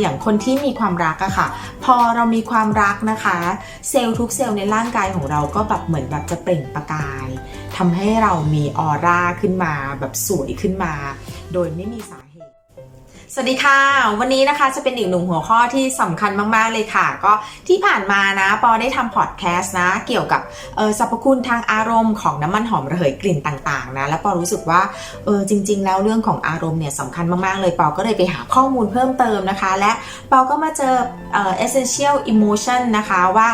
อย่างคนที่มีความรักอะค่ะ พอเรามีความรักนะคะ เซลล์ทุกเซลล์ในร่างกายของเราก็แบบเหมือนแบบจะเปล่งประกายทำให้เรามีออร่าขึ้นมาแบบสวยขึ้นมา โดยไม่มีสาเหตุ สวัสดีค่ะ วันนี้นะคะจะเป็นอีกหนึ่งหัวข้อที่สำคัญมาก ๆ เลยค่ะ ก็ที่ผ่านมานะ ปอได้ทำพอดแคสต์นะ เกี่ยวกับสรรพคุณทางอารมณ์ของน้ำมันหอมระเหยกลิ่นต่าง ๆ นะ แล้วปอรู้สึกว่าเออจริง ๆ แล้วเรื่องของอารมณ์เนี่ยสำคัญมาก ๆ เลยปอก็เลยไปหาข้อมูลเพิ่มเติมนะคะ และปอก็มาเจอเออ essential emotion นะคะว่า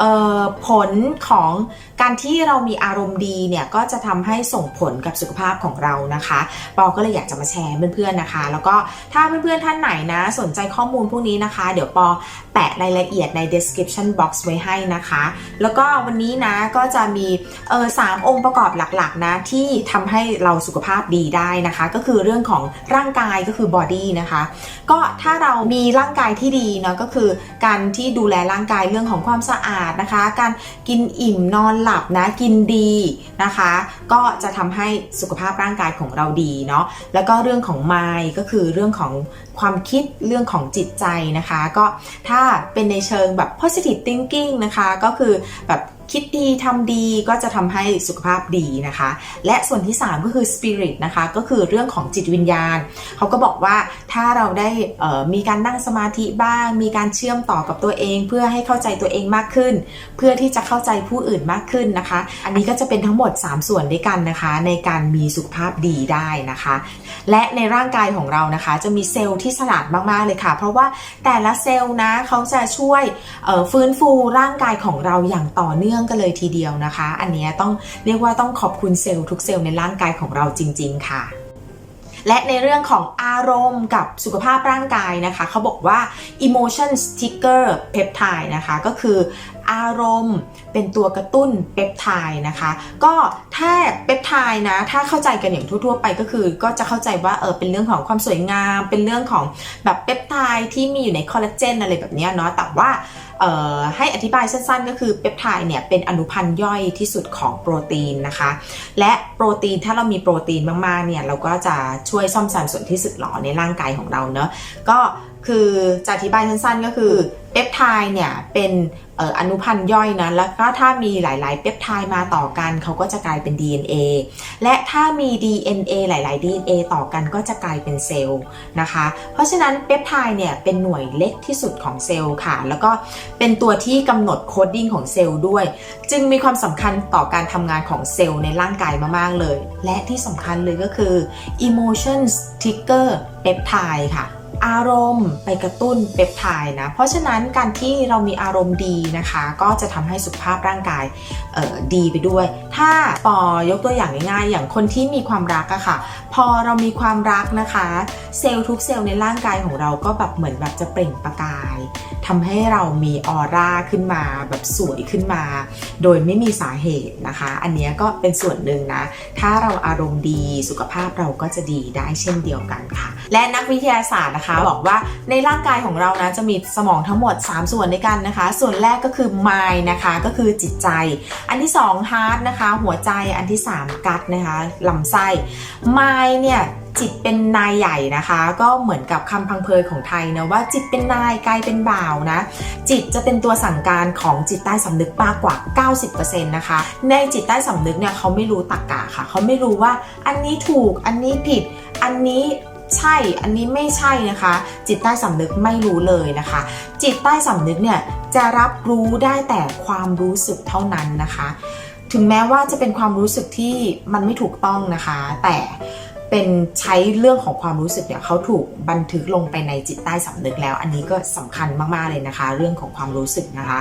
ออผลของการที่เรามีอารมณ์ดีเนี่ยก็จะทำให้ส่งผลกับสุขภาพของเรานะคะ ปอก็เลยอยากจะมาแชร์เพื่อนๆนะคะ แล้วก็ถ้าาเพื่อนๆท่านไหนนะ สนใจข้อมูลพวกนี้นะคะ เดี๋ยวปอแปะรายละเอียดใน description box ไว้ให้นะคะ แล้วก็วันนี้นะก็จะมีเออสามองค์ประกอบหลักๆนะที่ทำให้เราสุขภาพดีได้นะคะ ก็คือเรื่องของร่างกายก็คือ body นะคะ ก็ถ้าเรามีร่างกายที่ดีเนาะก็คือการที่ดูแลร่างกายเรื่องของความสะอาดนะคะ การกินอิ่มนอนหลับนะกินดีนะคะ ก็จะทำให้สุขภาพร่างกายของเราดีเนาะแล้วก็เรื่องของ mind ก็คือเรื่องของความคิดเรื่องของจิตใจนะคะ ก็ถ้าเป็นในเชิงแบบ positive thinking นะคะ ก็คือแบบ คิดดีทำดีก็จะทำให้สุขภาพดีนะคะ และส่วนที่ 3 ก็คือ spirit นะคะก็คือเรื่องของจิตวิญญาณ เขาก็บอกว่าถ้าเราได้มีการนั่งสมาธิบ้าง มีการเชื่อมต่อกับตัวเอง เพื่อให้เข้าใจตัวเองมากขึ้น เพื่อที่จะเข้าใจผู้อื่นมากขึ้นนะคะ อันนี้ก็จะเป็นทั้งหมด 3 ส่วนด้วยกันนะคะ ในการมีสุขภาพดีได้นะคะ และในร่างกายของเรานะคะ จะมีเซลล์ที่ฉลาดมากๆเลยค่ะ เพราะว่าแต่ละเซลล์นะเขาจะช่วยฟื้นฟูร่างกายของเราอย่างต่อเนื่องกันเลยทีเดียวนะคะ อันนี้ต้องเรียกว่าต้องขอบคุณเซลล์ทุกเซลล์ในร่างกายของเราจริง ๆ ค่ะและในเรื่องของอารมณ์กับสุขภาพร่างกายนะคะ เขาบอกว่า emotion sticker peptide นะคะ ก็คืออารมณ์เป็นตัวกระตุ้นเปปไทด์นะคะ ก็ถ้าเปปไทด์นะ ถ้าเข้าใจกันอย่างทั่วๆ ไปก็คือ ก็จะเข้าใจว่าเออเป็นเรื่องของความสวยงาม เป็นเรื่องของแบบเปปไทด์ที่มีอยู่ในคอลลาเจนอะไรแบบนี้เนาะแต่ว่า ให้อธิบายสั้นๆ ก็คือเปปไทด์เนี่ยเป็นอนุพันธ์ย่อยที่สุดของโปรตีนนะคะ และโปรตีนถ้าเรามีโปรตีนมากๆเนี่ยเราก็จะช่วยซ่อมแซมส่วนที่สึกหรอในร่างกายของเราเนอะก็ คือจะอธิบายสั้นๆก็คือเปปไทด์เนี่ยเป็นอนุพันธ์ย่อยนะแล้วก็ถ้ามีหลายๆเปปไทด์มาต่อกันเขาก็จะกลายเป็น DNA และถ้ามี DNA หลาย ๆ DNA ต่อกันก็จะกลายเป็นเซลล์นะคะ เพราะฉะนั้นเปปไทด์เนี่ยเป็นหน่วยเล็กที่สุดของเซลล์ค่ะ แล้วก็เป็นตัวที่กำหนดโคดดิ้งของเซลล์ด้วย จึงมีความสำคัญต่อการทำงานของเซลล์ในร่างกายมากๆเลย และที่สำคัญเลยก็คือ emotion trigger peptide ค่ะ อารมณ์ไปกระตุ้นเปปไทด์นะ เพราะฉะนั้นการที่เรามีอารมณ์ดีนะคะ ก็จะทำให้สุขภาพร่างกายออดีไปด้วย ถ้าปอยกตัวอย่างง่ายๆ อย่างคนที่มีความรักอะค่ะ พอเรามีความรักนะคะ เซลล์ทุกเซลล์ในร่างกายของเราก็แบบเหมือนแบบจะเปล่งประกายทำให้เรามีออร่าขึ้นมาแบบสวยขึ้นมา โดยไม่มีสาเหตุนะคะ อันนี้ก็เป็นส่วนหนึ่งนะ ถ้าเราอารมณ์ดีสุขภาพเราก็จะดีได้เช่นเดียวกันค่ะ และนักวิทยาศาสตร์นะคะบอกว่าในร่างกายของเรานะจะมีสมองทั้งหมด 3 ส่วนด้วยกันนะคะ ส่วนแรกก็คือ mind นะคะก็คือจิตใจ อันที่ 2 heart นะคะ หัวใจอันที่ 3 gut นะคะลำไส้ mind เนี่ยจิตเป็นนายใหญ่นะคะ ก็เหมือนกับคำพังเพยของไทยนะว่าจิตเป็นนายกายเป็นบ่าวนะ จิตจะเป็นตัวสั่งการของจิตใต้สำนึกมากกว่า 90%นะคะ ในจิตใต้สำนึกเนี่ยเขาไม่รู้ตรรกะค่ะ เขาไม่รู้ว่าอันนี้ถูกอันนี้ผิด อันนี้ ใช่ อันนี้ไม่ใช่นะคะ จิตใต้สำนึกไม่รู้เลยนะคะ จิตใต้สำนึกเนี่ยจะรับรู้ได้แต่ความรู้สึกเท่านั้นนะคะ ถึงแม้ว่าจะเป็นความรู้สึกที่มันไม่ถูกต้องนะคะ แต่ เป็นใช้เรื่องของความรู้สึกเนี่ยเขาถูกบันทึกลงไปในจิตใต้สำนึกแล้ว อันนี้ก็สำคัญมากๆเลยนะคะ เรื่องของความรู้สึกนะคะ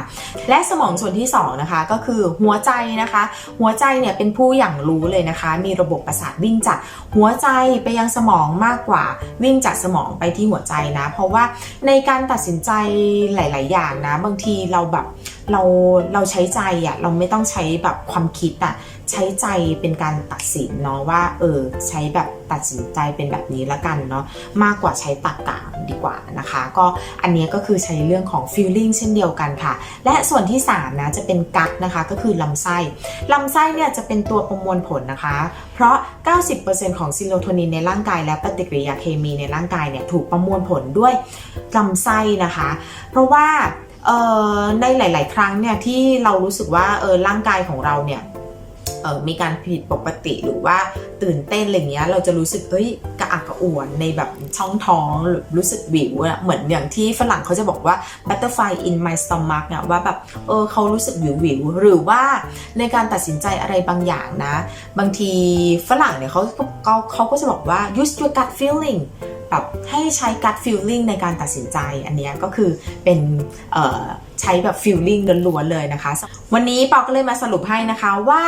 และสมองส่วนที่สองนะคะ ก็คือหัวใจนะคะ หัวใจเนี่ยเป็นผู้อย่างรู้เลยนะคะ มีระบบประสาทวิ่งจากหัวใจไปยังสมองมากกว่า วิ่งจากสมองไปที่หัวใจนะ เพราะว่าในการตัดสินใจหลาย ๆ อย่างนะ บางทีเราแบบเราเราใช้ใจอะเราไม่ต้องใช้แบบความคิดอะ ใช้ใจเป็นการตัดสินเนาะว่าเออใช้แบบตัดสินใจเป็นแบบนี้ละกันเนาะมากกว่าใช้ตรรกะดีกว่านะคะ ก็อันนี้ก็คือใช้เรื่องของ feeling เช่นเดียวกันค่ะ และส่วนที่ 3 นะจะเป็นกัดนะคะก็คือลำไส้ลำไส้เนี่ยจะเป็นตัวประมวลผลนะคะ เพราะ 90%ของซีโรโทนินในร่างกาย และปฏิกิริยาเคมีในร่างกายเนี่ยถูกประมวลผลด้วยลำไส้นะคะ เพราะว่าเออในหลาย ๆ ครั้งเนี่ยที่เรารู้สึกว่าเออร่างกายของเราเนี่ย มีการผิดปกติหรือว่าตื่นเต้นอะไรเงี้ยเราจะรู้สึกเอ้ยกระอักกระอ่วนในแบบช่องท้องหรือรู้สึกวิวอะเหมือนอย่างที่ฝรั่งเขาจะบอกว่า butterfly in my stomach เนี่ยว่าแบบเออเขารู้สึกวิววิวหรือว่าในการตัดสินใจอะไรบางอย่างนะ บางทีฝรั่งเนี่ยเขาเขาเขาก็จะบอกว่า use your gut feeling แบบให้ใช้ gut feeling ในการตัดสินใจอันนี้ก็คือเป็นเอ่อ ใช้แบบฟิลลิ่งล้วนๆเลยนะคะ วันนี้ปอก็เลยมาสรุปให้นะคะว่า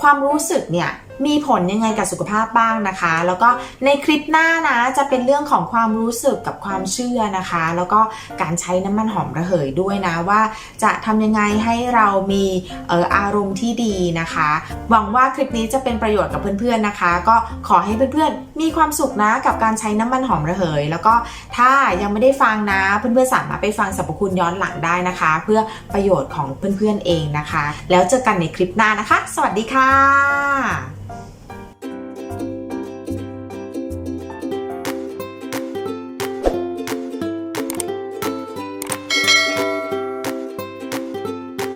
ความรู้สึกเนี่ย มีผลยังไงกับสุขภาพบ้างนะคะ แล้วก็ในคลิปหน้านะจะเป็นเรื่องของความรู้สึกกับความเชื่อนะคะ แล้วก็การใช้น้ำมันหอมระเหยด้วยนะว่าจะทำยังไงให้เรามีเอออารมณ์ที่ดีนะคะ หวังว่าคลิปนี้จะเป็นประโยชน์กับเพื่อนๆนะคะ ก็ขอให้เพื่อนๆมีความสุขนะกับการใช้น้ำมันหอมระเหย แล้วก็ถ้ายังไม่ได้ฟังนะเพื่อนๆสามารถไปฟังสรรพคุณย้อนหลังได้นะคะ เพื่อประโยชน์ของเพื่อนๆเองนะคะ แล้วเจอกันในคลิปหน้านะคะ สวัสดีค่ะ